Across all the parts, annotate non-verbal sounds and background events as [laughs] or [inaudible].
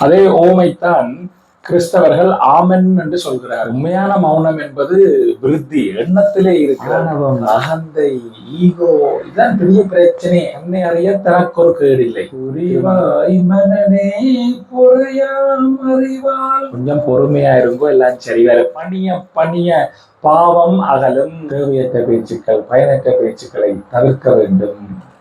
அதே ஓமைத்தான் கிறிஸ்தவர்கள் ஆமென் என்று சொல்கிறார். உண்மையான மௌனம் என்பது விருத்தி எண்ணத்திலே இருக்கிற. அகந்தை ஈகோ இதான் பெரிய பிரச்சனை. என்னை அறிய தனக்கு ஒரு பொறையாம் அறிவால். கொஞ்சம் பொறுமையா இருங்கோ எல்லாம் சரி. வேற பணிய பணிய பாவம் அகலும். தேவையற்ற பேச்சுக்கள் பயனற்ற பேச்சுக்களை தவிர்க்க வேண்டும்.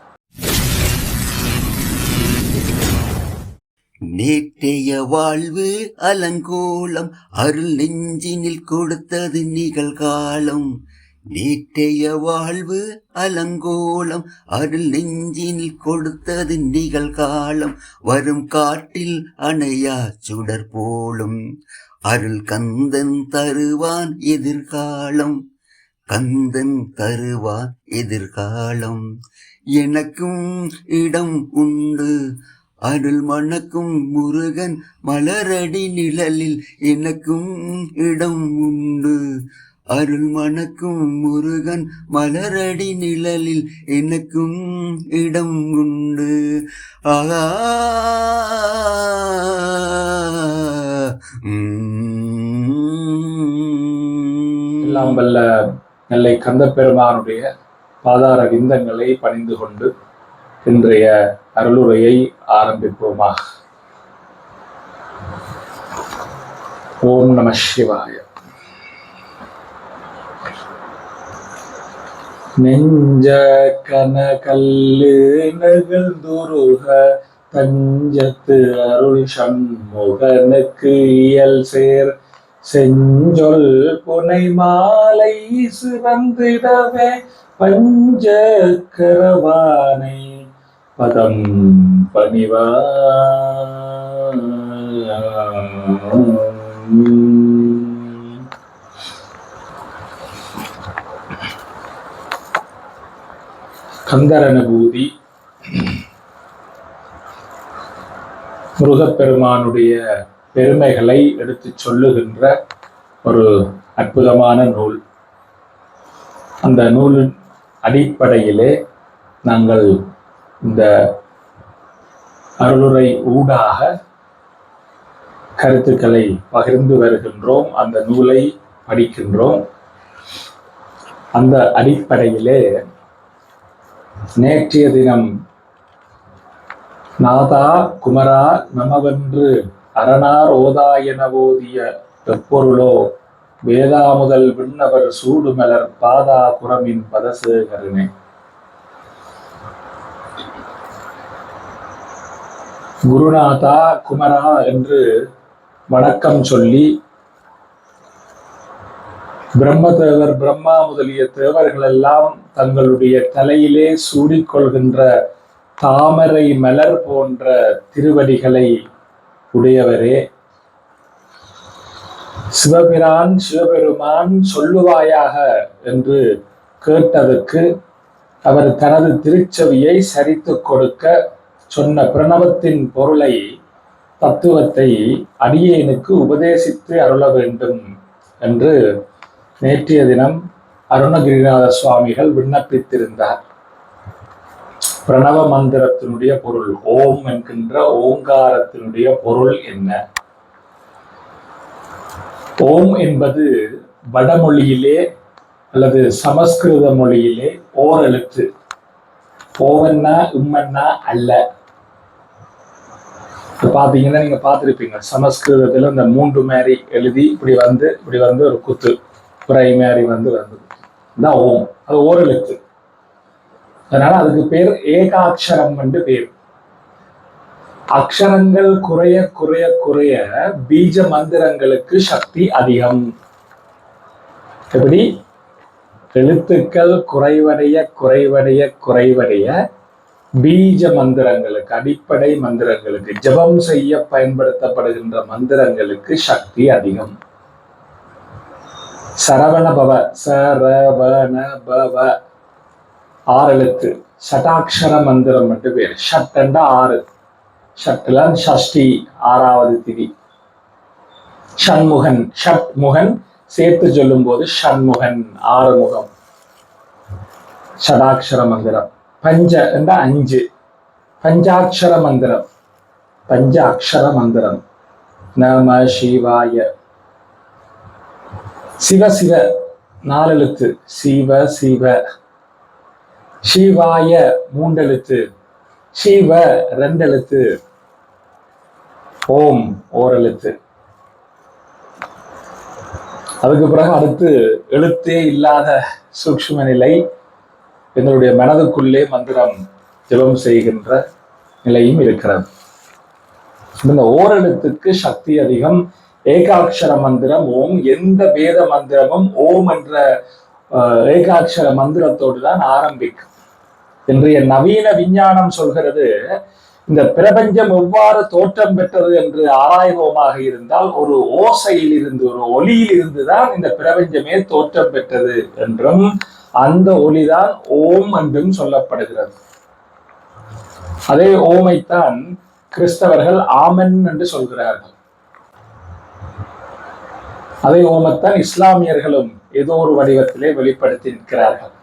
நேற்றைய வாழ்வு அலங்கோலம் அருள் நெஞ்சினில் கொடுத்தது நிகழ்காலம். நேற்றைய வாழ்வு அலங்கோலம் அருள் நெஞ்சினில் கொடுத்தது நிகழ்காலம். வரும் காட்டில் அணையா சுடர் போலும் அருள் கந்தன் தருவான் எதிர்காலம். கந்தன் தருவான் எதிர்காலம். எனக்கும் இடம் உண்டு. அருள் மணக்கும் முருகன் மலரடி நிழலில் எனக்கும் இடம் உண்டு. அருள் மணக்கும் முருகன் மலரடி நிழலில் எனக்கும் இடம் உண்டு. ஆகா எல்லாம் வல்ல நெல்லை கந்தப்பெருமானுடைய பாதார விந்தங்களை பணிந்து கொண்டு இன்றைய அருளுரையை ஆரம்பிப்போமா ஓம் நம சிவாய. நெஞ்ச கனகல்லு நெகிழ்ந்துருக தஞ்சத்து அருள் சண்முகனுக்கு இயல் சேர். செஞ்சொல் புனை மாலை சிறந்திடவே பஞ்ச கரவானை பதம் பணிவா கந்தரனுபூதி முருகப்பெருமானுடைய பெருமைகளை எடுத்துச் சொல்லுகின்ற ஒரு அற்புதமான நூல். அந்த நூலின் அடிப்படையிலே நாங்கள் இந்த அருளுரை ஊடாக கருத்துக்களை பகிர்ந்து வருகின்றோம் அந்த நூலை படிக்கின்றோம். அந்த அடிப்படையிலே நேற்றைய தினம் நாதா குமரா நமவென்று அரணார் ஓதா என ஓதிய எப்பொருளோ வேதாமுதல் விண்ணவர் சூடுமலர் பாதா குரமின் பதசேகரனே. குருநாதா குமரா என்று வணக்கம் சொல்லி பிரம்மதேவர் பிரம்மா முதலிய தேவர்கள் எல்லாம் தங்களுடைய தலையிலே சூடிக்கொள்கின்ற தாமரை மலர் போன்ற திருவடிகளை உடையவரே. சிவபிரான் சிவபெருமான் சொல்லுவாயாக என்று கேட்டதற்கு அவர் தனது திருச்செவியை சரித்து கொடுக்க சொன்ன பிரணவத்தின் பொருளை தத்துவத்தை அடியேனுக்கு உபதேசித்து அருள வேண்டும் என்று நேற்றைய தினம் அருணகிரிநாத சுவாமிகள் விண்ணப்பித்திருந்தார். பிரணவ மந்திரத்தினுடைய பொருள் ஓம் என்கின்ற ஓங்காரத்தினுடைய பொருள் என்ன? ஓம் என்பது வடமொழியிலே அல்லது சமஸ்கிருத மொழியிலே ஓர் எழுத்து ஓவன்னா உம்மன்னா அல்ல. பார்த்தீங்கன்னா நீங்கள் பார்த்துருப்பீங்க சமஸ்கிருதத்தில் இந்த மூன்று மாதிரி எழுதி இப்படி வந்து இப்படி வந்து ஒரு குத்து. புரை வந்து வந்தது. தான் ஓம். அது ஓர் எழுத்து. அதனால அதுக்கு பேர் ஏகாட்சரம் என்று பேர். அக்ஷரங்கள் குறைய குறைய குறைய பீஜ மந்திரங்களுக்கு சக்தி அதிகம். எப்படி? எழுத்துக்கள் குறைவடைய குறைவடைய குறைவடைய பீஜ மந்திரங்களுக்கு அடிப்படை மந்திரங்களுக்கு ஜெபம் செய்ய பயன்படுத்தப்படுகின்ற மந்திரங்களுக்கு சக்தி அதிகம். சரவண பவ சரவண பவ. ஆறு எழுத்து. சட்டாட்சர மந்திரம் மட்டும் பேர். ஷட்டண்டா ஆறு. ஷட்ல ஷஷ்டி ஆறாவது திதி. ஷண்முகன் ஷட் முகன் சேர்த்து சொல்லும் போது ஷண்முகன் ஆறு முகம் ஷடாட்சர மந்திரம். பஞ்ச என்ற அஞ்சு பஞ்சாட்சர மந்திரம் பஞ்ச அக்ஷர மந்திரம் நம சிவாய சிவ சிவ நாலெழுத்து சிவ சிவ சிவாய மூண்டெழுத்து சிவ ரெண்டெழுத்து ஓம் ஓரெழுத்து அதுக்கு பிறகு அடுத்து எழுத்தே இல்லாத சூக்ஷ்ம நிலை எங்களுடைய மனதுக்குள்ளே மந்திரம் ஜெபம் செய்கின்ற நிலையும் இருக்கிறது. இந்த ஓரெழுத்துக்கு சக்தி அதிகம். ஏகாட்சர மந்திரம் ஓம் எந்த வேத மந்திரமும் ஓம் என்ற அஹ், ஏகாட்சர மந்திரத்தோடு தான் ஆரம்பிக்கும். இன்றைய நவீன விஞ்ஞானம் சொல்கிறது இந்த பிரபஞ்சம் எவ்வாறு தோற்றம் பெற்றது என்று ஆராய்வோமாக இருந்தால் ஒரு ஓசையில் இருந்து ஒரு ஒலியில் இருந்துதான் இந்த பிரபஞ்சமே தோற்றம் பெற்றது என்றும் அந்த ஒலிதான் ஓம் என்றும் சொல்லப்படுகிறது. அதே ஓமைத்தான் கிறிஸ்தவர்கள் ஆமன் என்று சொல்கிறார்கள். அதே ஓமத்தான் இஸ்லாமியர்களும் ஏதோ ஒரு வடிவத்திலே வெளிப்படுத்தி நிற்கிறார்கள்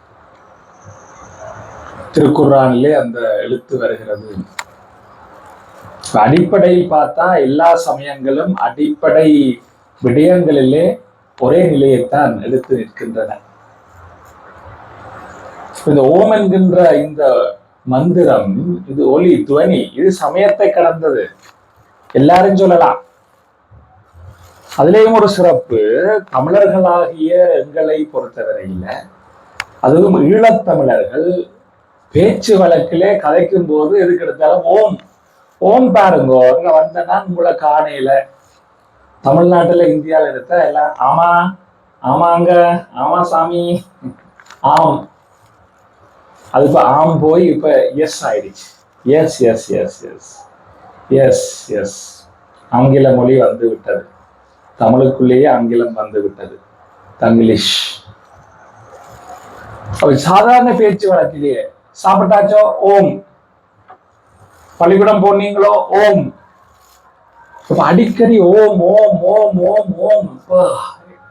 திருக்குர்ஆனிலே அந்த எழுத்து வருகிறது. அடிப்படையில் பார்த்தா எல்லா சமயங்களும் அடிப்படை விடயங்களிலே ஒரே நிலையைத்தான் எடுத்து நிற்கின்றன. இந்த ஓம் என்கின்ற இந்த மந்திரம் இது ஒலி துவனி இது சமயத்தை கடந்தது. எல்லாரும் சொல்லலாம். அதுலேயும் ஒரு சிறப்பு தமிழர்களாகிய எங்களை பொறுத்தவரையில அதுவும் ஈழத்தமிழர்கள் பேச்சு வழக்கிலே கதைக்கும் போது எதுக்கு எடுத்தாலும் ஓம். ஓம் பாருங்கோ. இங்க வந்தேன்னா உங்களை காணையில. தமிழ்நாட்டுல இந்தியாவில் இருக்க எல்லாம் ஆமா ஆமாங்க ஆமா சாமி. ஆம். அது இப்ப ஆம் போய் இப்ப எஸ் ஆயிடுச்சு. S S S S S S ஆங்கில மொழி வந்து விட்டது. தமிழுக்குள்ளேயே ஆங்கிலம் வந்து விட்டது. தங்கிலீஷ். ஒரு சாதாரண பேச்சு வழக்கிலேயே. சாப்பிட்டாச்சோ? ஓம். பள்ளிக்கூடம் போனீங்களோ? ஓம். இப்ப அடிக்கடி ஓம் ஓம் ஓம் ஓம் ஓம்.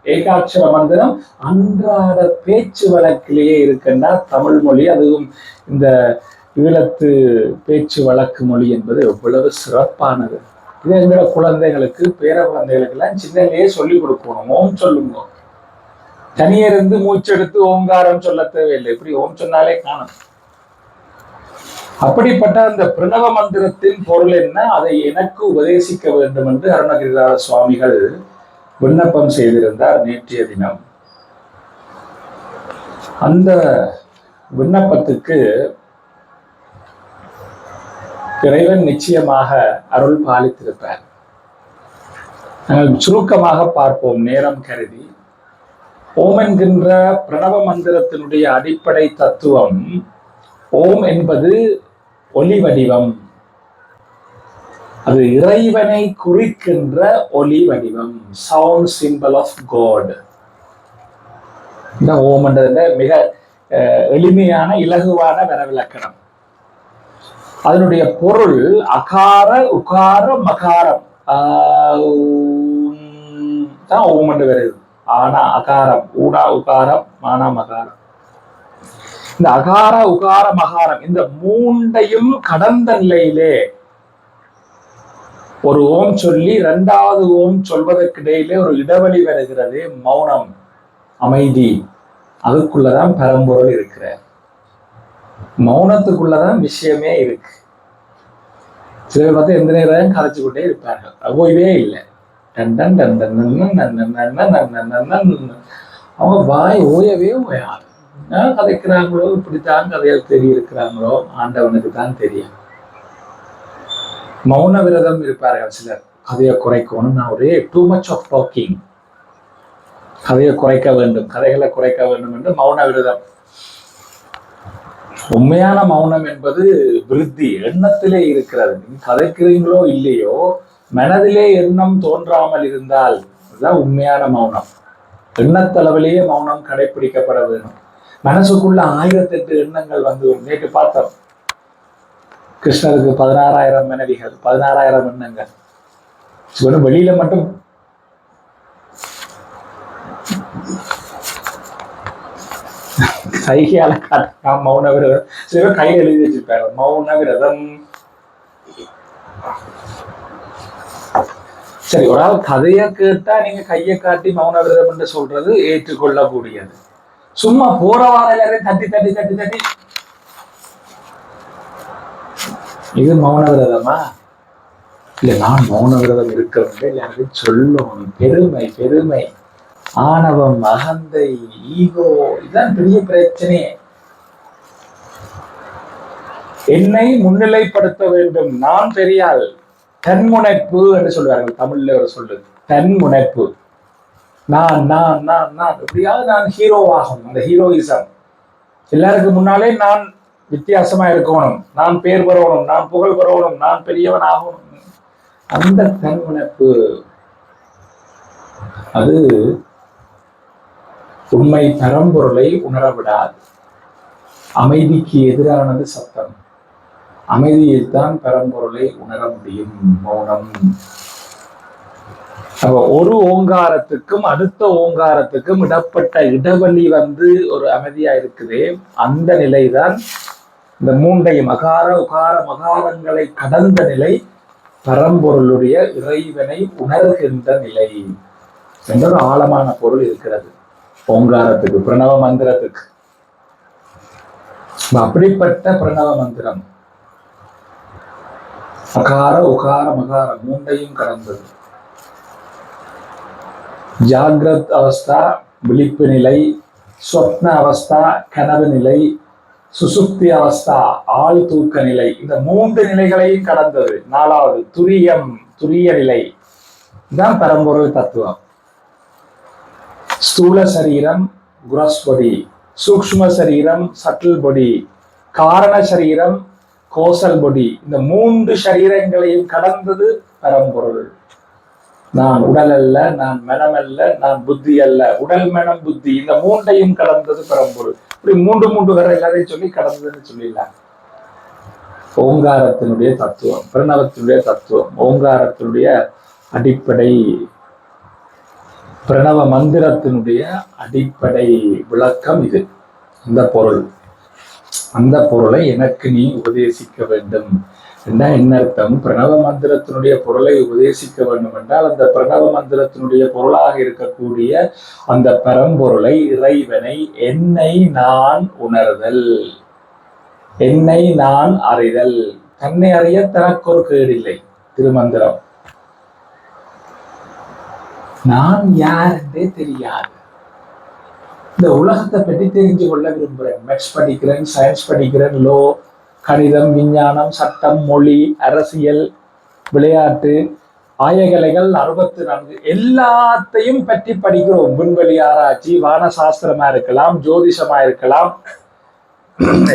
ஏகாட்சர மந்திரம் அன்றாட பேச்சு வழக்கிலேயே இருக்குன்னா தமிழ் மொழி அதுவும் இந்த ஈழத்து பேச்சு வழக்கு மொழி என்பது எவ்வளவு சிறப்பானது. இது எங்களோட குழந்தைகளுக்கு பேர குழந்தைகளுக்கு எல்லாம் சின்னலையே சொல்லி கொடுக்கணும். ஓம் சொல்லுங்க. தனியே இருந்து மூச்செடுத்து ஓங்காரம் சொல்ல தேவையில்லை. இப்படி ஓம் சொன்னாலே காணும். அப்படிப்பட்ட அந்த பிரணவ மந்திரத்தின் பொருள் என்ன? அதை எனக்கு உபதேசிக்க வேண்டும் என்று அருணகிரிதார சுவாமிகள் விண்ணப்பம் செய்திருந்தார் நேற்றைய தினம். அந்த விண்ணப்பத்துக்கு இறைவன் நிச்சயமாக அருள் பாலித்திருப்பார். நாங்கள் சுருக்கமாக பார்ப்போம் நேரம் கருதி. ஓம் என்கின்ற பிரணவ மந்திரத்தினுடைய அடிப்படை தத்துவம் ஓம் என்பது ஒலி வடிவம் அது இறைவனை குறிக்கின்ற ஒலி வடிவம் சவுண்ட் சிம்பிள் ஆஃப் காட் இந்த ஓம்ன்றதுல மிக அஹ், எளிமையான இலகுவான வரவிலக்கணம். அதனுடைய பொருள் அகார உகார மகாரம். ஆஹ் ஓம் தான் வருது ஆனா அகாரம். ஊடா உகாரம் மானா மகாரம். இந்த அகார உகார மகாரம் இந்த மூண்டையும் கடந்த நிலையிலே ஒரு ஓம் சொல்லி இரண்டாவது ஓம் சொல்வதற்கிடையிலே ஒரு இடைவெளி வருகிறது மௌனம் அமைதி அதுக்குள்ளதான் பரம்பொருள் இருக்கிற மௌனத்துக்குள்ளதான் விஷயமே இருக்கு சில பேர் பார்த்து எந்த நேரம் கதைச்சுக்கொண்டே இருப்பார்கள் ஓய்வே இல்லை அவங்க வாய் ஓயவே ஓயாது கதைக்கிறாங்களோ? இப்படித்தான் கதைகள் தெரியிருக்கிறாங்களோ? ஆண்டவனுக்கு தான் தெரியும். மௌன விரதம் இருப்பார்கள் சிலர். கதையை குறைக்கணும். நான் ஒரே டூ மச் ஆஃப் டாக்கிங் கதையை குறைக்க வேண்டும். கதைகளை குறைக்க வேண்டும் என்று மௌன விரதம் உண்மையான மௌனம் என்பது விருத்தி எண்ணத்திலே இருக்கிறது. நீங்க கதைக்கிறீங்களோ இல்லையோ மனதிலே எண்ணம் தோன்றாமல் இருந்தால் அதுதான் உண்மையான மௌனம். எண்ணத்தளவிலேயே மௌனம் கடைபிடிக்கப்பட வேண்டும். மனசுக்குள்ள ஆயிரத்தெட்டு எண்ணங்கள் வந்து வரும். நேற்று பார்த்தோம். கிருஷ்ணருக்கு பதினாறாயிரம் மனைவிகள் பதினாறாயிரம் எண்ணங்கள். வெறும் வெளியில மட்டும். சைகையால காட்டாம் மௌன விரதம் சில பேர் கையில் எழுதி வச்சிருப்பாரு மௌன விரதம் சரி ஒரு ஆள் கதையை கேட்டா நீங்க கையை காட்டி மௌன விரதம் என்று சொல்றது ஏற்றுக்கொள்ளக்கூடியது. சும்மா போற வாரம் எல்லாரையும் தட்டி தட்டி தட்டி தட்டி. இது மௌன விரதமா இல்ல நான் மௌன விரதம் இருக்கிறேன் எனக்கு சொல்லும் பெருமை பெருமை. ஆணவம் அகந்தை ஈகோ இதுதான் பெரிய பிரச்சனையே என்னை முன்னிலைப்படுத்த வேண்டும். நான் பெரியாள். தன்முனைப்பு என்று சொல்வார்கள் தமிழ்ல ஒரு சொல்றது. தன்முனைப்பு. நான் நான் நான் நான் எப்படியாவது நான் ஹீரோவாகணும் அந்த ஹீரோயிசம் எல்லாருக்கும் முன்னாலே நான் வித்தியாசமா இருக்கணும். நான் பேர் பெறணும். நான் புகழ் பெறணும். நான் பெரியவனாகணும் அந்த தன்முனைப்பு அது உண்மை பரம்பொருளை உணரவிடாது. அமைதிக்கு எதிரானது சத்தம். அமைதியில் தான் பரம்பொருளை உணர முடியும் மௌனம். அப்ப ஒரு ஓங்காரத்துக்கும் அடுத்த ஓங்காரத்துக்கும் இடப்பட்ட இடைவெளி வந்து ஒரு அமைதியா இருக்குது. அந்த நிலைதான் இந்த மூண்டையும் அகார உகார மகாரங்களை கடந்த நிலை பரம்பொருளுடைய இறைவனை உணர்கின்ற நிலை என்ற ஒரு ஆழமான பொருள் இருக்கிறது. ஓங்காரத்துக்கு பிரணவ மந்திரத்துக்கு. அப்படிப்பட்ட பிரணவ மந்திரம். அகார உகார மகாரம் மூண்டையும் கடந்தது. ஜாகிரத் அவஸ்தா விழிப்பு நிலை சொப்ன அவஸ்தா கனவு நிலை சுசுப்தி அவஸ்தா ஆள் தூக்க நிலை. இந்த மூன்று நிலைகளையும் கடந்தது. நாலாவது துரியம் துரிய நிலை. இதுதான் பரம்பொருள் தத்துவம். ஸ்தூல சரீரம் குரஸ் பொடி சூக்ஷ்ம சரீரம் சட்டில் பொடி காரண சரீரம் கோசல் பொடி இந்த மூன்று சரீரங்களையும் கடந்தது பரம்பொருள். நான் உடல் அல்ல நான் மனம் அல்ல நான் புத்தி அல்ல உடல் மனம் புத்தி இந்த மூன்றையும் கடந்தது பெரம்பொருள். இப்படி மூன்று மூன்று வரை எல்லாரையும் சொல்லி கடந்ததுன்னு சொல்லிடலாம். ஓங்காரத்தினுடைய தத்துவம் பிரணவத்தினுடைய தத்துவம் ஓங்காரத்தினுடைய அடிப்படை பிரணவ மந்திரத்தினுடைய அடிப்படை விளக்கம் இது. இந்த பொருள். அந்த பொருளை எனக்கு நீ உபதேசிக்க வேண்டும். அப்படின்னா என்ன அர்த்தம்? பிரணவ மந்திரத்தினுடைய பொருளை உபதேசிக்க வேண்டும் என்றால் அந்த பிரணவ மந்திரத்தினுடைய பொருளாக இருக்கக்கூடிய அந்த பரம்பொருளை இறைவனை என்னை நான் உணர்தல். என்னை நான் அறிதல். தன்னை அறிய தனக்கொரு கேடில்லை. திருமந்திரம். நான் யார் என்றே தெரியாது. இந்த உலகத்தை பற்றி தெரிஞ்சு கொள்ள விரும்புகிறேன். மேக்ஸ் படிக்கிறேன் சயின்ஸ் படிக்கிறேன் லோ கணிதம் விஞ்ஞானம் சட்டம் மொழி அரசியல் விளையாட்டு ஆயகலைகள் அறுபத்தி நான்கு எல்லாத்தையும் பற்றி படிக்கிறோம். விண்வெளி ஆராய்ச்சி வான சாஸ்திரமா இருக்கலாம் ஜோதிஷமா இருக்கலாம்.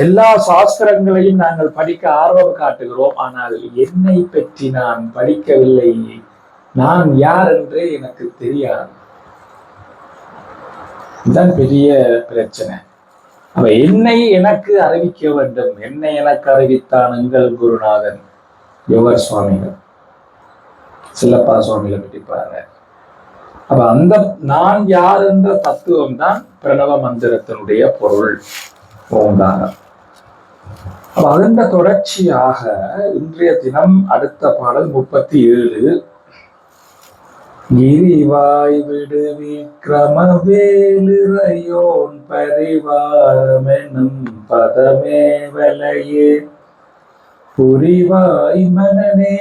எல்லா சாஸ்திரங்களையும் நாங்கள் படிக்க ஆர்வம் காட்டுகிறோம். ஆனால் என்னை பற்றி நான் படிக்கவில்லை. நான் யார் என்று எனக்கு தெரியாது. இதுதான் பெரிய பிரச்சனை. அவ என்னை எனக்கு அறிவிக்க வேண்டும். என்னை எனக்கு அறிவித்தான் எங்கள் குருநாதன். யுவர் சுவாமிகள். சிலப்பா சுவாமிகளை பற்றி பாருங்க. அப்ப அந்த நான் யார் என்ற தத்துவம் தான் பிரணவ மந்திரத்தினுடைய பொருள். ஓங்காரம். அப்ப அதன் தொடர்ச்சியாக இன்றைய தினம் அடுத்த பாடல் முப்பத்தி ஏழு கிரிவாய் விடு விக்ரமவேலிறையோன் பரிவாரமெனும் பதமே வலையே. புரிவாய் மனநே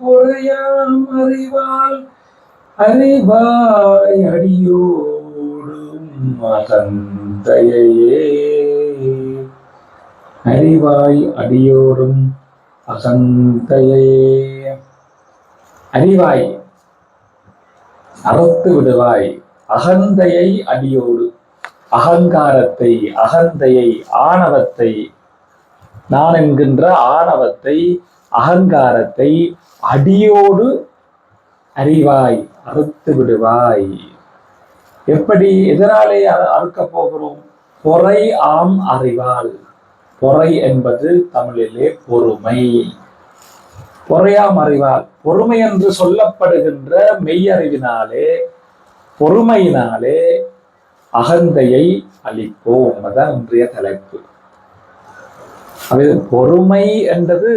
புறையாம் அறிவால் அறிவாய் அடியோடும் அகந்தையே அறிவாய் அடியோடும் அகந்தையே அறிவாய் அறுத்து விடுவாய். அகந்தையை அடியோடு. அகங்காரத்தை அகந்தையை ஆணவத்தை. நான் என்கின்ற ஆணவத்தை அகங்காரத்தை அடியோடு அறிவாய் அறுத்து விடுவாய். எப்படி எதனாலே அறு- அறுக்கப் போகிறோம்? பொறை ஆம் அறிவாள். பொறை என்பது தமிழிலே பொறுமை. பொறையாம் அறிவால் பொறுமை என்று சொல்லப்படுகின்ற மெய்யறிவினாலே பொறுமையினாலே அகந்தையை அளிப்போம் அதான் இன்றைய தலைப்பு. அது பொறுமை என்றது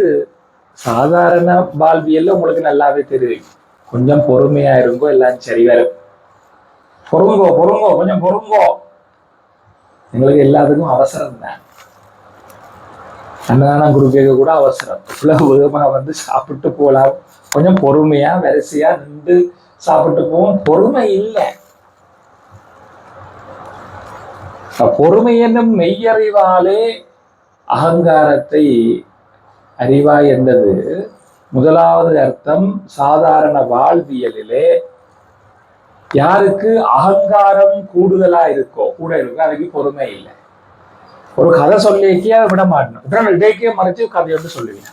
சாதாரண வாழ்வியல்ல உங்களுக்கு நல்லாவே தெரியும். கொஞ்சம் பொறுமையா இருங்கோ எல்லாம் சரி வரும். பொறுங்கோ பொறுங்கோ கொஞ்சம் பொறுங்கோ. எங்களுக்கு எல்லாத்துக்கும் அவசரம் தான் அன்னதானம் கொடுக்க கூட அவசரம். இவ்வளவு வேகமா வந்து சாப்பிட்டு போகலாம் கொஞ்சம் பொறுமையா வரிசையா நின்று சாப்பிட்டு போவோம். பொறுமை இல்லை. பொறுமை என்னும் மெய்யறிவாலே அகங்காரத்தை அறிவாய் என்றது முதலாவது அர்த்தம் சாதாரண வாழ்வியலிலே யாருக்கு அகங்காரம் கூடுதலா இருக்கோ கூட இருக்கோ அதுக்கு பொறுமை இல்லை. ஒரு கதை சொல்லிக்கே விட மாட்டணும். உடனே இடைக்கே மறைச்சு கதையை வந்து சொல்லுவீங்க.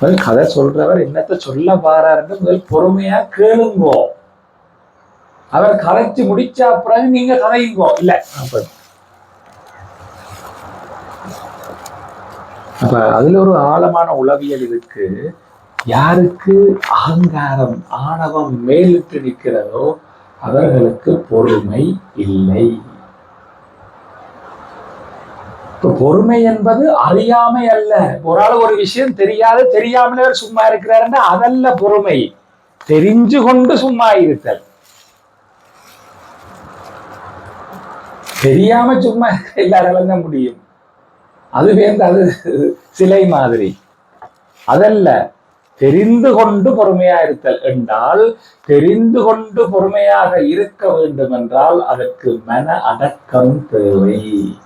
முதல் கதை சொல்றவர் என்னத்த சொல்ல பாராருன்னு முதல் பொறுமையா கேளுங்கோ. அவர் கதைச்சு முடிச்ச பிறகு நீங்க கதையுங்கோ. இல்ல. அப்ப அதுல ஒரு ஆழமான உளவியல் இருக்கு. யாருக்கு அகங்காரம் ஆணவம் மேலிட்டு நிற்கிறதோ அவர்களுக்கு பொறுமை இல்லை. பொறுமை என்பது அறியாமை அல்ல. ஒரு ஆள் ஒரு விஷயம் தெரியாது தெரியாமலே சும்மா இருக்கிறாருன்னா அதல்ல பொறுமை. தெரிஞ்சு கொண்டு சும்மா இருத்தல். தெரியாம சும்மா [laughs] இருக்க எல்லாராலும் தான் முடியும். அது வேந்து அது சிலை மாதிரி. அதல்ல தெரிந்து கொண்டு பொறுமையா இருத்தல் என்றால் தெரிந்து கொண்டு பொறுமையாக இருக்க வேண்டும் என்றால் அதற்கு மன அடக்கம் தேவை.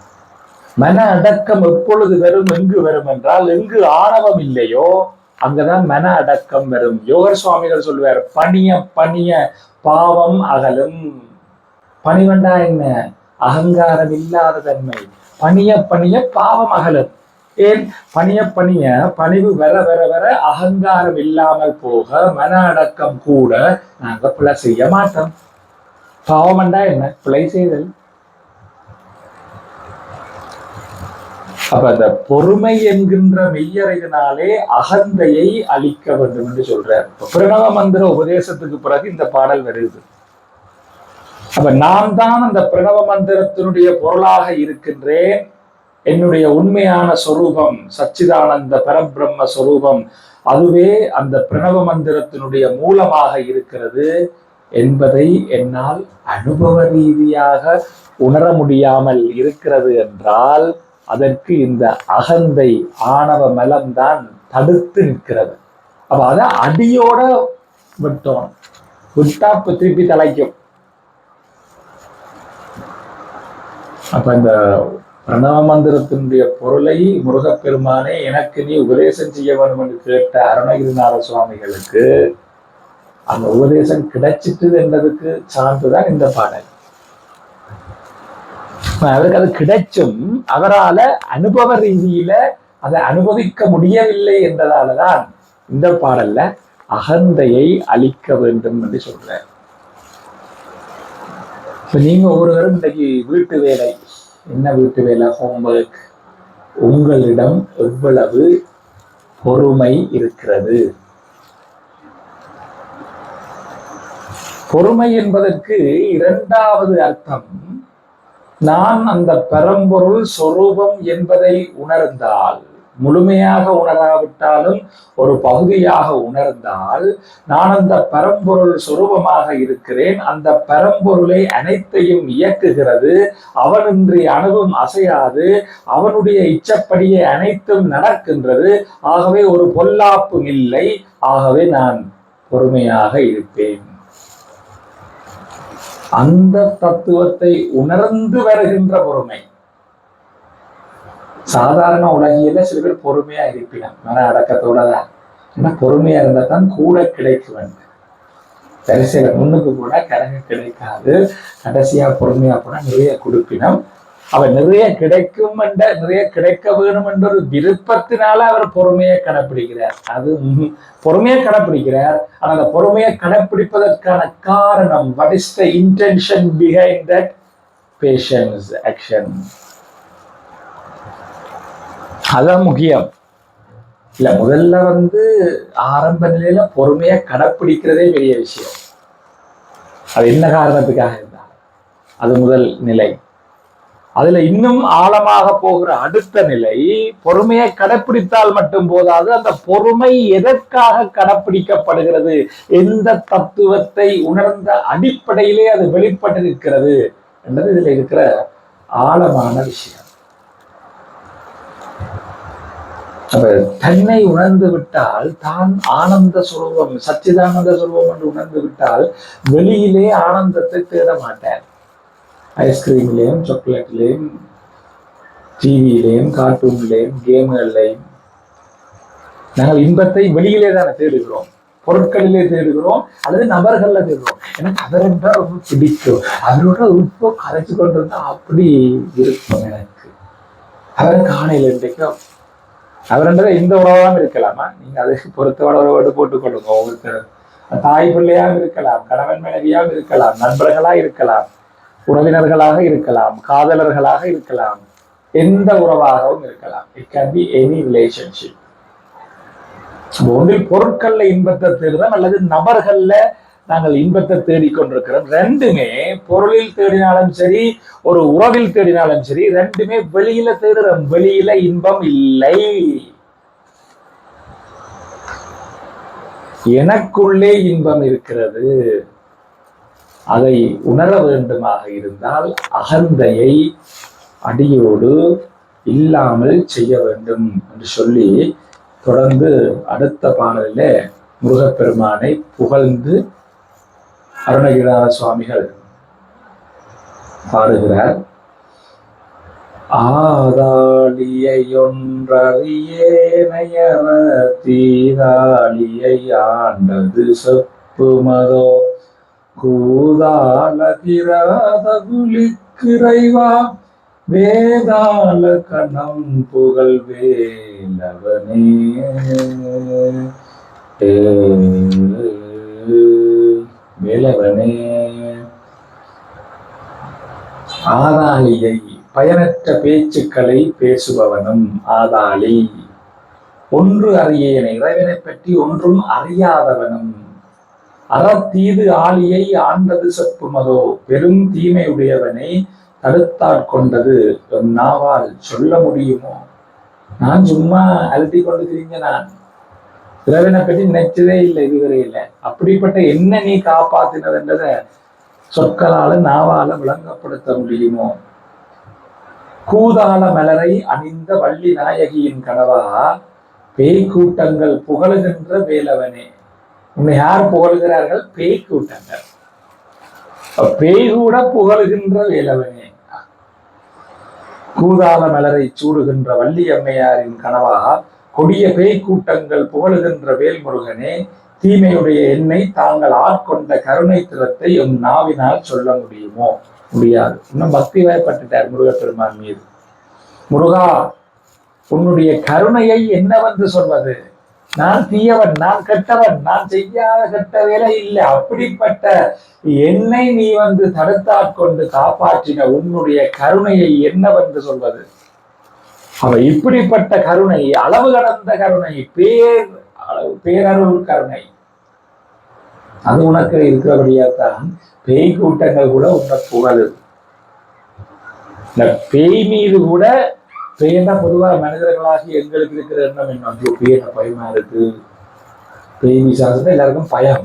மன அடக்கம் எப்பொழுது வரும் எங்கு வரும் என்றால் எங்கு ஆணவம் இல்லையோ அங்கதான் மன அடக்கம் வரும். யோகர் சுவாமிகள் சொல்லுவார் பணிய பணிய பாவம் அகலும். பணிவண்டா என்ன? அகங்காரம் இல்லாத தன்மை. பணிய பணிய பாவம் அகலும். ஏன்? பணிய பணிய பணிவு வர வர வர அகங்காரம் இல்லாமல் போக மன அடக்கம் கூட நாங்க பிழை செய்ய மாட்டோம். பாவம்ண்டா என்ன? பிழை செய்தல். அப்ப அந்த பொறுமை என்கின்ற மெய்யறையினாலே அகந்தையை அழிக்க வேண்டும் என்று சொல்றார். பிரணவ மந்திர உபதேசத்துக்கு பிறகு இந்த பாடல் வருது. அப்ப நான் தான் அந்த பிரணவ மந்திரத்தினுடைய பொருளாக இருக்கின்றேன். என்னுடைய உண்மையான சொரூபம் சச்சிதானந்த பரபிரம்ம சொரூபம் அதுவே அந்த பிரணவ மந்திரத்தினுடைய மூலமாக இருக்கிறது என்பதை என்னால் அனுபவ ரீதியாக உணர முடியாமல் இருக்கிறது என்றால் அதற்கு இந்த அகந்தை ஆணவ மலம்தான் தடுத்து நிற்கிறது. அப்ப அதை அடியோட விட்டோம். விட்டா திருப்பி தலைக்கும். அப்ப இந்த பிரணவ மந்திரத்தினுடைய பொருளை முருகப்பெருமானே எனக்கு நீ உபதேசம் செய்ய வேண்டும் என்று கேட்ட அருணகிரிநாத சுவாமிகளுக்கு அந்த உபதேசம் கிடைச்சிட்டு என்றதுக்கு சான்றுதான் இந்த பாடல். [laughs] அவருக்கு அது கிடைச்சும் அவரால அனுபவ ரீதியில அதை அனுபவிக்க முடியவில்லை என்றதாலதான் இந்த பாடல்ல அகந்தையை அழிக்க வேண்டும் என்று சொல்றார். இப்போ நீங்க ஒருவரும் இன்னைக்கு வீட்டு வேலை என்ன வீட்டு வேலை ஹோம்ஒர்க் உங்களிடம் எவ்வளவு பொறுமை இருக்கிறது? பொறுமை என்பதற்கு இரண்டாவது அர்த்தம் நான் அந்த பரம்பொருள் சொரூபம் என்பதை உணர்ந்தால் முழுமையாக உணராவிட்டாலும் ஒரு பகுதியாக உணர்ந்தால் நான் அந்த பரம்பொருள் சொரூபமாக இருக்கிறேன். அந்த பரம்பொருளை அனைத்தையும் இயக்குகிறது. அவனின்றி அணுவும் அசையாது. அவனுடைய இச்சப்படியே அனைத்தும் நடக்கின்றது. ஆகவே ஒரு பொல்லாப்பும் இல்லை. ஆகவே நான் பொறுமையாக இருப்பேன். அந்த தத்துவத்தை உணர்ந்து வருகின்ற பொறுமை. சாதாரண உலகியல சில பேர் பொறுமையா இருப்பினம் மன அடக்கத்தோட தான் ஏன்னா பொறுமையா இருந்தா தான் கூட கிடைக்க வேண்டும். கடைசியில முன்னுக்கு கூட கரங்க கிடைக்காது. கடைசியா பொறுமையா போனா நிறைய கொடுப்பினம். அவர் நிறைய கிடைக்கும் என்ற நிறைய கிடைக்க வேணும் என்ற ஒரு விருப்பத்தினால அவர் பொறுமையை கடைப்பிடிக்கிறார். அது பொறுமையை கடைப்பிடிக்கிறார். ஆனால் அந்த பொறுமையை கடைப்பிடிப்பதற்கான காரணம் what is the intention behind that patience action அதான் முக்கியம். இல்லை முதல்ல வந்து ஆரம்ப நிலையில பொறுமையை கடைப்பிடிக்கிறதே பெரிய விஷயம். அது என்ன காரணத்துக்காக இருந்தால் அது முதல் நிலை. அதுல இன்னும் ஆழமாக போகிற அடுத்த நிலை பொறுமையை கடைப்பிடித்தால் மட்டும் போதாது அந்த பொறுமை எதற்காக கடைப்பிடிக்கப்படுகிறது? எந்த தத்துவத்தை உணர்ந்த அடிப்படையிலே அது வெளிப்பட்டிருக்கிறது என்றது இதுல இருக்கிற ஆழமான விஷயம். அப்ப தன்னை உணர்ந்து விட்டால் தான் ஆனந்த சுரூபம் சச்சிதானந்த சுரூபம் என்று உணர்ந்து விட்டால் வெளியிலே ஆனந்தத்தை தேட மாட்டார். ஐஸ்கிரீம்லேயும் சாக்லேட்லேயும் டிவியிலையும் கார்ட்டூன்லேயும் கேம்கள்லையும் நாங்கள் இன்பத்தை வெளியிலே தானே தேடுகிறோம். பொருட்களிலே தேடுகிறோம் அல்லது நபர்களில் தேடுகிறோம். எனக்கு அவர் என்றால் ரொம்ப பிடிக்கும். அவரோட இப்போ கதைச்சு கொண்டு இருந்தா அப்படி இருக்கும் எனக்கு. அவரை காணையில் இன்றைக்கும் அவர்ன்றதை இந்த உறவாகவும் இருக்கலாமா? நீங்க அதுக்கு பொருத்தமான உறவோடு போட்டுக் கொள்ளுங்க. உங்களுக்கு தாய் பிள்ளையாக இருக்கலாம் கணவன் மனைவியாக இருக்கலாம் நண்பர்களா இருக்கலாம். உறவினர்களாக இருக்கலாம் காதலர்களாக இருக்கலாம் எந்த உறவாகவும் இருக்கலாம். It can be any relationship ஒன்றில் பொருட்கள்ல இன்பத்தை தேடுறோம் அல்லது நபர்கள்ல நாங்கள் இன்பத்தை தேடிக்கொண்டிருக்கிறோம் ரெண்டுமே பொருளில் தேடினாலும் சரி ஒரு உறவில் தேடினாலும் சரி ரெண்டுமே வெளியில தேடுறோம் வெளியில இன்பம் இல்லை. எனக்குள்ளே இன்பம் இருக்கிறது. அதை உணர வேண்டுமாக இருந்தால் அகந்தையை அடியோடு இல்லாமல் செய்ய வேண்டும் என்று சொல்லி தொடர்ந்து அடுத்த பாடலில் முருகப்பெருமானை புகழ்ந்து அருணகிரிநாத சுவாமிகள் பாடுகிறார். ஆதாளியொன்றறியேனையவ தீதாளியை ஆண்டது செப்புமதோ கூதால கிராதகுலிக்கிறைவா வேதாள கணம் புகழ் வேலவனே. வேலவனே ஆதாளியை பயனற்ற பேச்சுக்களை பேசுபவனும் ஆதாளி. ஒன்று அறியேன் இறைவனை பற்றி ஒன்றும் அறியாதவனும் அறத்தீது ஆளியை ஆண்டது செப்புமதோ பெரும் தீமையுடையவனை தடுத்தாட்கொண்டது என் நாவால் சொல்ல முடியுமோ? நான் சும்மா அழுத்தி கொண்டு திரிஞ்ச நான் இறைவனை பற்றி நினைச்சதே இல்லை இதுவரையில அப்படிப்பட்ட என்ன நீ காப்பாத்தினதுன்றத சொற்களால நாவால விளங்கப்படுத்த முடியுமோ? கூதாள மலரை அணிந்த வள்ளி நாயகியின் கனவா பேய் கூட்டங்கள் புகழுகின்ற வேலவனே. உன்னை யார் புகழ்கிறார்கள்? பேய் கூட்டங்கள் பேய் கூட புகழுகின்ற வேலவனே. கூதாள மலரை சூடுகின்ற வள்ளி அம்மையாரின் கனவா கொடிய பேய் கூட்டங்கள் புகழுகின்ற வேல்முருகனே தீமையுடைய எண்ணை தாங்கள் ஆட்கொண்ட கருணை திறத்தை எம் நாவினால் சொல்ல முடியுமோ? முடியாது. இன்னும் பக்தி வயப்பட்டுட்டார் முருகப்பெருமான் மீது. முருகா உன்னுடைய கருணையை என்னவென்று சொல்வது? நான் தீயவன் நான் கெட்டவன் நான் செய்யாத கெட்ட வேலை இல்லை. அப்படிப்பட்ட என்னை நீ வந்து தடுத்தாட்கொண்டு காப்பாற்றின உன்னுடைய கருணையை என்னவென்று சொல்வது? அவ இப்படிப்பட்ட கருணை அளவு கடந்த கருணை பேர் அளவு- பேரருள் கருணை. அது உனக்கு இருக்கிறபடியாத்தான் பேய் கூட்டங்கள் கூட உன்னை புகழுது இந்த பேய் மீது கூட பேய்னா பொதுவாக மனிதர்களாகி எங்களுக்கு இருக்கிற எண்ணம் என்ன? ஐயோ பேய் பயமா இருக்கு. பேய் விசாசத்தை எல்லாருக்கும் பயம்.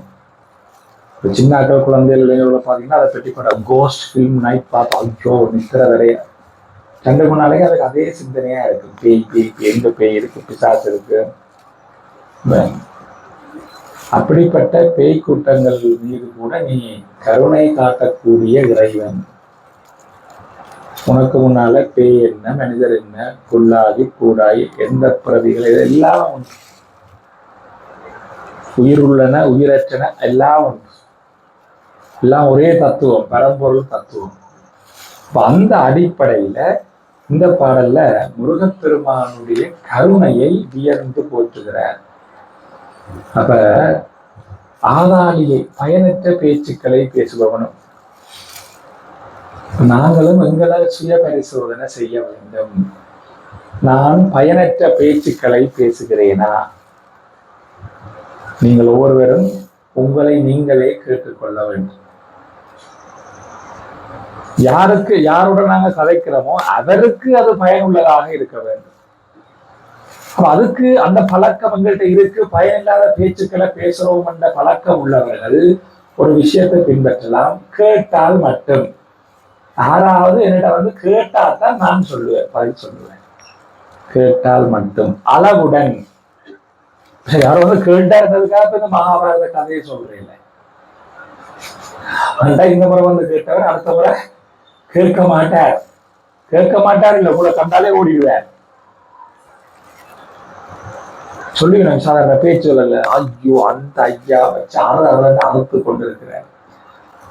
இப்போ சின்ன ஆட்கள் குழந்தைகள் இளைஞர்களை பார்த்தீங்கன்னா அதை பெட்டி படம் கோஸ்ட் ஃபிலிம் நைட் பார்த்து ஐயோ நிற்கிற வரைய. ரெண்டு மூணு நாளைக்கு அதுக்கு அதே சிந்தனையாக இருக்கு. பேய் பேய் எங்க பேய் இருக்கு பிசாசு இருக்கு. அப்படிப்பட்ட பேய் கூட்டங்கள் மீது கூட நீ கருணை காட்டக்கூடிய இறைவன். உனக்கு முன்னால பேய் என்ன மனிதர் என்ன புல்லாகி கூடாய் எந்த பிறவிகள் இதெல்லாம் உண்டு. உயிர் உள்ளன உயிரற்றன எல்லாம் உண்டு. எல்லாம் ஒரே தத்துவம் பரம்பொருள் தத்துவம். இப்போ அந்த அடிப்படையில இந்த பாடல்ல முருகப்பெருமானுடைய கருணையை வியர்ந்து போற்றுகிறார். அப்ப ஆதாளியை பயனற்ற பேச்சுக்களை பேசுபவனும் நாங்களும் எங்களை சுய பரிசோதனை செய்ய வேண்டும். நான் பயனற்ற பேச்சுக்களை பேசுகிறேனா? நீங்கள் ஒவ்வொருவரும் உங்களை நீங்களே கேட்டுக்கொள்ள வேண்டும். யாருக்கு யாருடன் நாங்க கதைக்கிறோமோ அவருக்கு அது பயனுள்ளதாக இருக்க வேண்டும். அப்ப அதுக்கு அந்த பழக்கம் எங்கள்கிட்ட இருக்கு. பயனில்லாத பேச்சுக்களை பேசுறோம் என்ற பழக்கம் உள்ளவர்கள் ஒரு விஷயத்தை பின்பற்றலாம். கேட்டால் மட்டும். யாராவது என்னிட வந்து கேட்டால் தான் நான் சொல்லுவேன் பதில் சொல்லுவேன். கேட்டால் மட்டும் அளவுடன். யாரோ வந்து கேட்டா இருந்ததுக்காக இந்த மகாபாரத கதையை சொல்றேன் அந்த இந்த முறை வந்து கேட்டவர் அடுத்த முறை கேட்க மாட்டார். கேட்க மாட்டார் இல்ல கூட கண்டாலே ஓடிடுவார். சொல்லுவேன் சாதாரண பேச்சுகள் ஐயோ அந்த ஐயா வச்சு அற அறுத்து கொண்டிருக்கிறார்.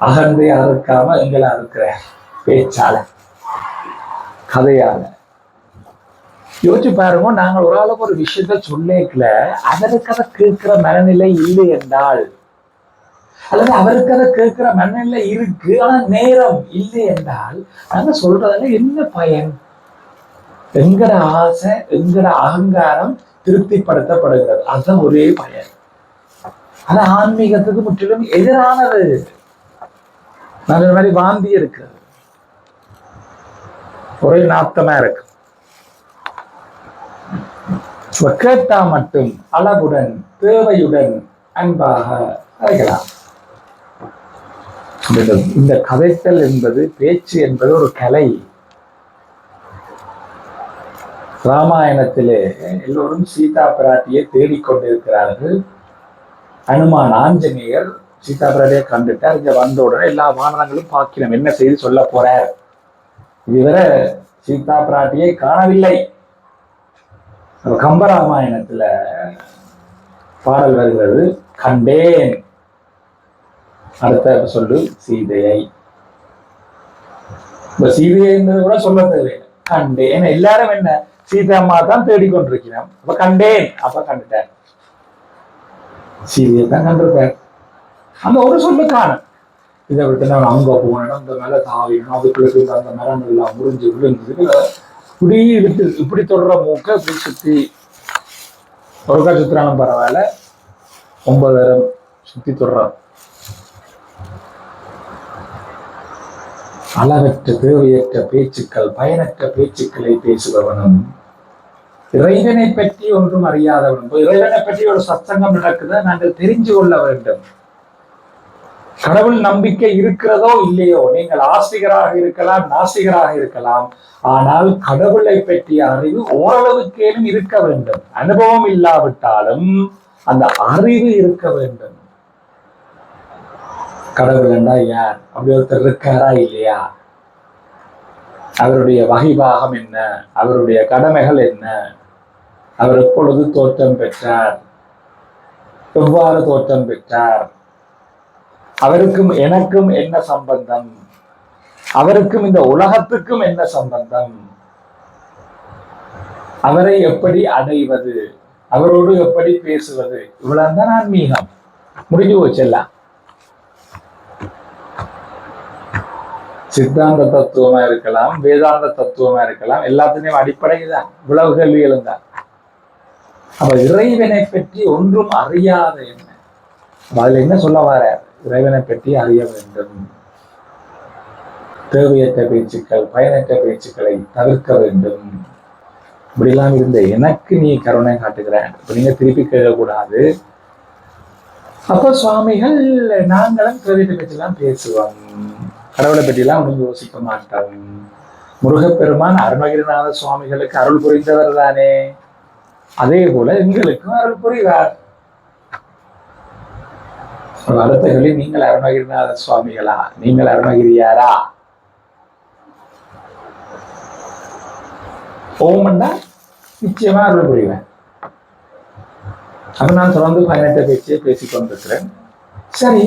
அகந்தை அறுக்காம எங்களை அறுக்கிறார். பேச்சால கதையால. யோசிச்சு பாருங்க நாங்கள் ஒரு ஆளுக்கு ஒரு விஷயத்த சொல்லிக்கல அவருக்கு அதை கேட்கிற மனநிலை இல்லை என்றால் அல்லது அவருக்கு அதை கேட்கிற மனநிலை இருக்கு ஆனா நேரம் இல்லை என்றால் நாங்க சொல்றதுல என்ன பயன்? எங்கட ஆசை எங்கட அகங்காரம் திருப்திப்படுத்தப்படுகிறது. அதுதான் ஒரே பயன். அது ஆன்மீகத்துக்கு முற்றிலும் எதிரானது. நான் இந்த மாதிரி வாந்தி இருக்கிறது. ஒரே நாத்தமா இருக்கு கேட்டா மட்டும் அளவுடன் தேவையுடன் அன்பாக அழைக்கலாம். இந்த கதைத்தல் என்பது பேச்சு என்பது ஒரு கலை. ராமாயணத்திலே எல்லோரும் சீதா பிராட்டியை தேடிக்கொண்டிருக்கிறார்கள். அனுமான் ஆஞ்சநேயர் சீதா பிராட்டியை கண்டுட்டார். இங்க வந்த உடனே எல்லா வானரங்களும் பார்க்கிறோம் என்ன செய்து சொல்ல போறார்? இதுவரை சீதா பிராட்டியை காணவில்லை. கம்பராமாயணத்துல பாடல் வருகிறது கண்டேன் அடுத்த சொல்லு சீதையை. இப்ப சீதையை கூட சொல்ல தேவையில்லை. கண்டேன் எல்லாரும் என்ன? சீதா அம்மா தான் தேடிக்கொண்டிருக்கிறோம் அப்ப கண்டேன் அப்ப கண்டுட்டேன் சீதையை தான் கண்டிருப்பேன் அந்த ஒரு சொல்லு காணும் இதை விட்டு நான் அங்க போனேன். இந்த மேல தாவிடணும் அதுக்குள்ளே இருந்த அந்த மரம் எல்லாம் முறிஞ்சு விழுந்தது. இப்படி விட்டு இப்படி தொடர மூக்க இப்படி சுத்தி. ஒருக்கா சுத்துறாலும் பரவாயில்ல. ஒன்பதாயிரம் சுற்றி தொடறான். அளவற்ற தேவையற்ற பேச்சுக்கள் பயனற்ற பேச்சுக்களை பேசுபவனும். இறைவனை பற்றி ஒன்றும் அறியாதவனும். இறைவனை பற்றி ஒரு சத்தங்கம் நடக்குதா நாங்கள் தெரிஞ்சு கொள்ள வேண்டும். கடவுள் நம்பிக்கை இருக்கிறதோ இல்லையோ நீங்கள் ஆஸ்திகராக இருக்கலாம் நாஸ்திகராக இருக்கலாம். ஆனால் கடவுளை பற்றிய அறிவு ஓரளவுக்கேனும் இருக்க வேண்டும். அனுபவம் இல்லாவிட்டாலும் அந்த அறிவு இருக்க வேண்டும். கடவுள் என்றா யார்? அப்படி ஒருத்தர் இருக்காரா இல்லையா? அவருடைய வகைபாகம் என்ன? அவருடைய கடமைகள் என்ன? அவர் எப்பொழுது தோற்றம் பெற்றார்? எவ்வாறு தோற்றம் பெற்றார்? அவருக்கும் எனக்கும் என்ன சம்பந்தம்? அவருக்கும் இந்த உலகத்துக்கும் என்ன சம்பந்தம்? அவரை எப்படி அடைவது? அவரோடு எப்படி பேசுவது? இவ்வளவுதான் ஆன்மீகம் முடிஞ்சு போச்செல்லாம் சித்தாந்த தத்துவமா இருக்கலாம் வேதாந்த தத்துவமா இருக்கலாம் எல்லாத்துலயும் அடிப்படை தான் இவ்வளவு கேள்விகளும் தான். அப்ப இறைவனை பற்றி ஒன்றும் அறியாத என்ன? அதுல என்ன சொல்ல வர இறைவனை பற்றி அறிய வேண்டும். தேவையற்ற பேச்சுக்கள் பயனற்ற பேச்சுக்களை தவிர்க்க வேண்டும். இப்படிலாம் இருந்த எனக்கு நீ கருணை காட்டுகிறேன் இப்ப நீங்க திருப்பி கேட்கக்கூடாது. அப்ப சுவாமிகள் நாங்களும் தேவையற்ற பற்றிலாம் பேசுவோம். கடவுளை பற்றிலாம் ஒன்றும் யோசிக்க மாட்டோம். முருகப்பெருமான் அருணகிரிநாத சுவாமிகளுக்கு அருள் புரிந்தவர் தானே. அதே போல எங்களுக்கும் அருள் புரிவார். அடுத்த கேள்வி நீங்கள் அருணகிரிநாத சுவாமிகளா? நீங்கள் அருணகிரியாரா? ஓமண்டா நிச்சயமா அருள் புரிவேன். அப்ப நான் தொடர்ந்து பயணத்தை பேச்சியே பேசிக் கொண்டிருக்கிறேன். சரி.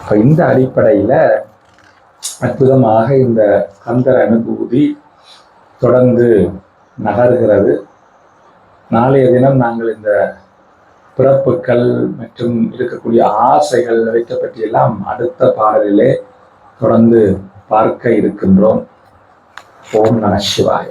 இப்ப இந்த அடிப்படையில அற்புதமாக இந்த கந்தர் அனுபூதி தொடர்ந்து நகர்கிறது. நாளைய தினம் நாங்கள் இந்த பிறப்புகள் மற்றும் இருக்கக்கூடிய ஆசைகள் இவற்றை பற்றியெல்லாம் அடுத்த பாடலிலே தொடர்ந்து பார்க்க இருக்கின்றோம். ஓம் நம சிவாய.